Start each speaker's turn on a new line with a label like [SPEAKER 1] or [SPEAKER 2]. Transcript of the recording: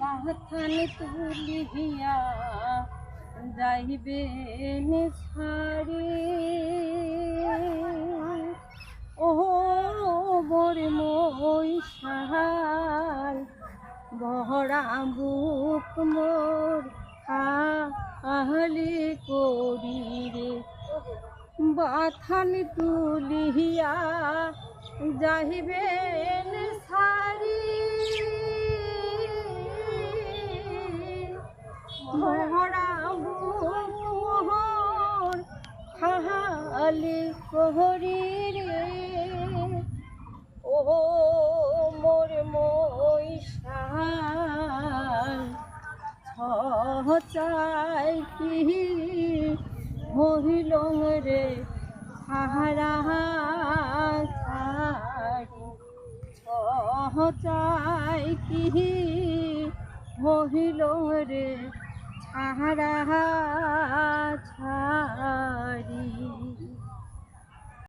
[SPEAKER 1] পাথান তুলিয়া যাইবেন ছাড়ি। ও বরে মই সাহার বহরা বুক মোর আহলি করি রে। বাথান তুলিয়া যাইবেন সারি মহরা মোহর খাহালি কোহরি রে। ও মোর মই চাই কি মহিল রে, সাহারা চাই কি মহিল রে ছাড়া ছাড়